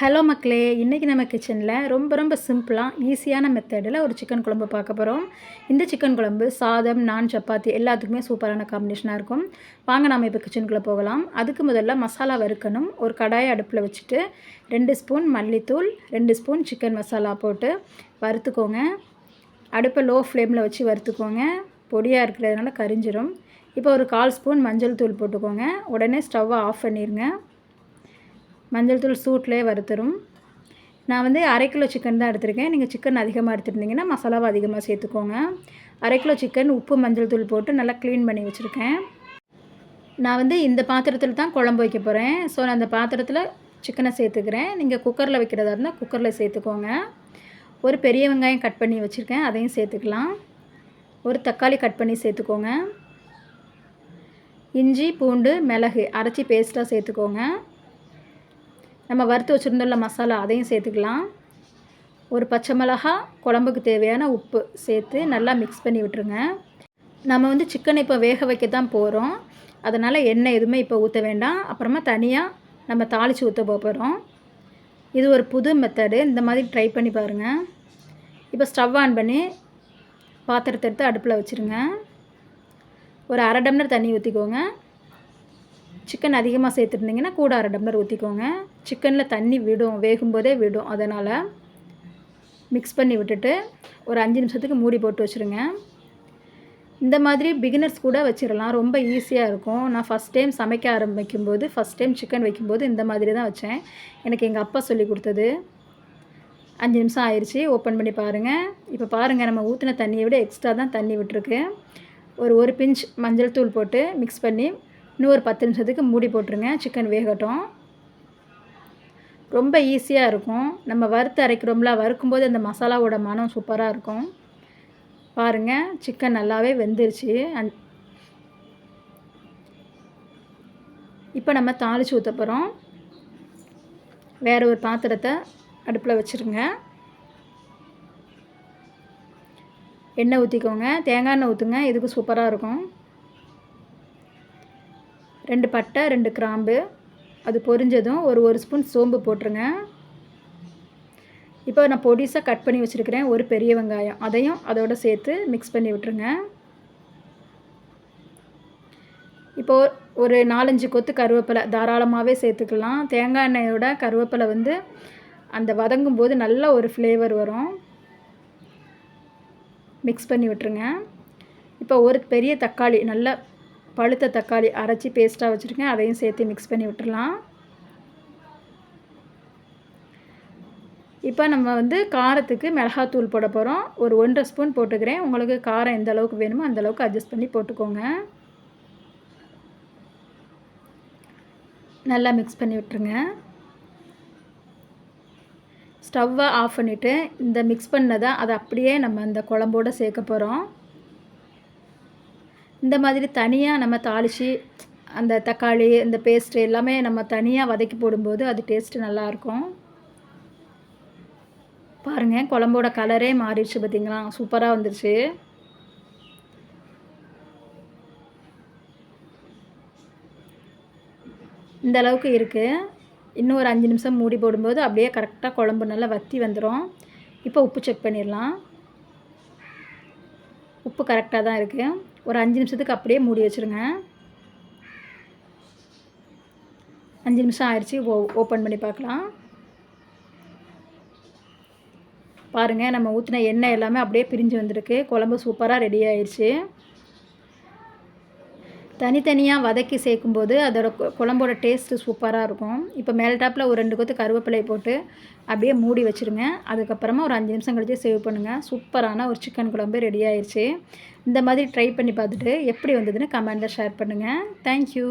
Hello மக்களே இன்றைக்கி நம்ம கிச்சனில் ரொம்ப ரொம்ப சிம்பிளாக ஈஸியான மெத்தடில் ஒரு சிக்கன் குழம்பு பார்க்க போகிறோம் இந்த சிக்கன் குழம்பு சாதம் நான் சப்பாத்தி எல்லாத்துக்குமே சூப்பரான காம்பினேஷனாக இருக்கும். வாங்க நாம் இப்போ கிச்சனுக்குள்ளே போகலாம். அதுக்கு முதல்ல மசாலா வறுக்கணும். ஒரு கடாயை அடுப்பில் வச்சுட்டு ரெண்டு ஸ்பூன் மல்லித்தூள் ரெண்டு ஸ்பூன் சிக்கன் மசாலா போட்டு வறுத்துக்கோங்க. அடுப்பை லோ ஃப்ளேமில் வச்சு வறுத்துக்கோங்க. பொடியாக இருக்கிறதுனால கரிஞ்சிரும். இப்போ ஒரு கால் ஸ்பூன் மஞ்சள் தூள் போட்டுக்கோங்க. உடனே ஸ்டவ்வை ஆஃப் பண்ணிடுங்க மஞ்சள் தூள் சூட்லேயே வறுத்துரும். நான் வந்து அரை கிலோ சிக்கன் தான் எடுத்திருக்கேன். நீங்கள் சிக்கன் அதிகமாக எடுத்துருந்தீங்கன்னா மசாலாவை அதிகமாக சேர்த்துக்கோங்க. அரை கிலோ சிக்கன் உப்பு மஞ்சள் தூள் போட்டு நல்லா க்ளீன் பண்ணி வச்சுருக்கேன். நான் வந்து இந்த பாத்திரத்தில் தான் குழம்பு வைக்க போகிறேன் ஸோ நான் அந்த பாத்திரத்தில் சிக்கனை சேர்த்துக்கிறேன். நீங்கள் குக்கரில் வைக்கிறதா இருந்தால் குக்கரில் சேர்த்துக்கோங்க. ஒரு பெரிய வெங்காயம் கட் பண்ணி வச்சுருக்கேன். அதையும் சேர்த்துக்கலாம். ஒரு தக்காளி கட் பண்ணி சேர்த்துக்கோங்க. இஞ்சி பூண்டு மிளகு அரைச்சி பேஸ்ட்டாக சேர்த்துக்கோங்க. நம்ம வறுத்து வச்சுருந்தோம்ல மசாலா அதையும் சேர்த்துக்கலாம். ஒரு பச்சை மிளகா குழம்புக்கு தேவையான உப்பு சேர்த்து நல்லா மிக்ஸ் பண்ணி விட்டுருங்க. நம்ம வந்து சிக்கனை இப்போ வேக வைக்க தான் போகிறோம் அதனால் எண்ணெய் எதுவுமே இப்போ ஊற்ற வேண்டாம். அப்புறமா தனியாக நம்ம தாளித்து ஊற்ற போகிறோம் இது ஒரு புது மெத்தடு இந்த மாதிரி ட்ரை பண்ணி பாருங்கள் இப்போ ஸ்டவ் ஆன் பண்ணி பாத்திரத்தை எடுத்து அடுப்பில் வச்சுருங்க. ஒரு அரை டம்ளர் தண்ணி ஊற்றிக்கோங்க சிக்கன் அதிகமாக சேர்த்துருந்தீங்கன்னா கூட அரை டம்ளர் ஊற்றிக்கோங்க சிக்கனில் தண்ணி விடும் வேகும்போதே விடும். அதனால் மிக்ஸ் பண்ணி விட்டுட்டு ஒரு அஞ்சு நிமிஷத்துக்கு மூடி போட்டு வச்சுருங்க. இந்த மாதிரி பிகினர்ஸ் கூட வச்சிடலாம் ரொம்ப ஈஸியாக இருக்கும். நான் ஃபஸ்ட் டைம் சமைக்க ஆரம்பிக்கும்போது ஃபஸ்ட் டைம் சிக்கன் வைக்கும்போது இந்த மாதிரி தான் வச்சேன். எனக்கு எங்கள் அப்பா சொல்லி கொடுத்தது. அஞ்சு நிமிஷம் ஆயிடுச்சு ஓப்பன் பண்ணி பாருங்கள் இப்போ பாருங்கள் நம்ம ஊற்றின தண்ணியை விட எக்ஸ்ட்ரா தான் தண்ணி விட்டுருக்கு. ஒரு ஒரு பிஞ்ச் மஞ்சள் தூள் போட்டு மிக்ஸ் பண்ணி இன்னும் ஒரு பத்து நிமிஷத்துக்கு மூடி போட்டுருங்க சிக்கன் வேகட்டும். ரொம்ப ஈஸியாக இருக்கும். நம்ம வறுத்து அரைக்கிறோம்ல வறுக்கும்போது அந்த மசாலாவோட மனம் சூப்பராக இருக்கும். பாருங்கள் சிக்கன் நல்லாவே வெந்துருச்சு. அந் இப்போ நம்ம தாளித்து ஊற்ற போகிறோம் வேறு ஒரு பாத்திரத்தை அடுப்பில் வச்சுருங்க. எண்ணெய் ஊற்றிக்கோங்க தேங்காய் எண்ணெய் ஊற்றுங்க இதுக்கு சூப்பராக இருக்கும். ரெண்டு பட்டை ரெண்டு கிராம்பு. அது பொரிஞ்சதும் ஒரு ஒரு ஸ்பூன் சோம்பு போட்டுருங்க. இப்போ நான் பொடிசாக கட் பண்ணி வச்சுருக்கிறேன். ஒரு பெரிய வெங்காயம். அதையும் அதோடு சேர்த்து மிக்ஸ் பண்ணி விட்டுருங்க. இப்போது ஒரு நாலஞ்சு கொத்து கருவேப்பிலை தாராளமாகவே சேர்த்துக்கலாம். தேங்காய் எண்ணெயோட கருவேப்பிலை வந்து அந்த வதங்கும் போது நல்ல ஒரு ஃப்ளேவர் வரும். மிக்ஸ் பண்ணி விட்டுருங்க. இப்போ ஒரு பெரிய தக்காளி நல்லா பழுத்த தக்காளி அரைச்சி பேஸ்ட்டாக வச்சுருக்கேன். அதையும் சேர்த்து மிக்ஸ் பண்ணி விட்டுடலாம் இப்போ நம்ம வந்து காரத்துக்கு மிளகாத்தூள் போட போகிறோம் ஒரு ஒன்றரை ஸ்பூன் போட்டுக்கிறேன். உங்களுக்கு காரம் எந்த அளவுக்கு வேணுமோ அந்தளவுக்கு அட்ஜஸ்ட் பண்ணி போட்டுக்கோங்க. நல்லா மிக்ஸ் பண்ணி விட்டுருங்க. ஸ்டவ்வை ஆஃப் பண்ணிவிட்டு இந்த மிக்ஸ் பண்ணதை அதை அப்படியே நம்ம அந்த குழம்போடு சேர்க்க போகிறோம் இந்த மாதிரி தனியாக நம்ம தாளித்து அந்த தக்காளி இந்த பேஸ்ட்டு எல்லாமே நம்ம தனியாக வதக்கி போடும்போது அது டேஸ்ட்டு நல்லாயிருக்கும் பாருங்கள் குழம்போட கலரே மாறிடுச்சு பார்த்திங்களா சூப்பராக வந்துருச்சு. இந்த அளவுக்கு இருக்குது இன்னும் ஒரு அஞ்சு நிமிஷம் மூடி போடும்போது அப்படியே கரெக்டாக குழம்பு நல்லா வற்றி வந்துடும் இப்போ உப்பு செக் பண்ணிடலாம். உப்பு கரெக்டாக தான் இருக்குது ஒரு அஞ்சு நிமிஷத்துக்கு அப்படியே மூடி வச்சுருங்க. அஞ்சு நிமிஷம் ஆயிடுச்சு ஓ ஓப்பன் பண்ணி பார்க்கலாம். பாருங்கள் நம்ம ஊற்றின எண்ணெய் எல்லாமே அப்படியே பிரிஞ்சு வந்திருக்கு. குழம்பு சூப்பராக ரெடி ஆயிடுச்சு. தனித்தனியாக வதக்கி சேர்க்கும்போது அதோட குழம்போட டேஸ்ட்டு சூப்பராக இருக்கும். இப்போ மேல்டாப்பில் ஒரு ரெண்டு கொத்து கருவேப்பிலை போட்டு அப்படியே மூடி வச்சுருங்க. அதுக்கப்புறமா ஒரு அஞ்சு நிமிஷம் கழிச்சு சேவ் பண்ணுங்கள் சூப்பரான ஒரு சிக்கன் குழம்பு ரெடி ஆயிடுச்சு இந்த மாதிரி ட்ரை பண்ணி பார்த்துட்டு எப்படி வந்ததுன்னு கமெண்டில் ஷேர் பண்ணுங்கள் தேங்க்யூ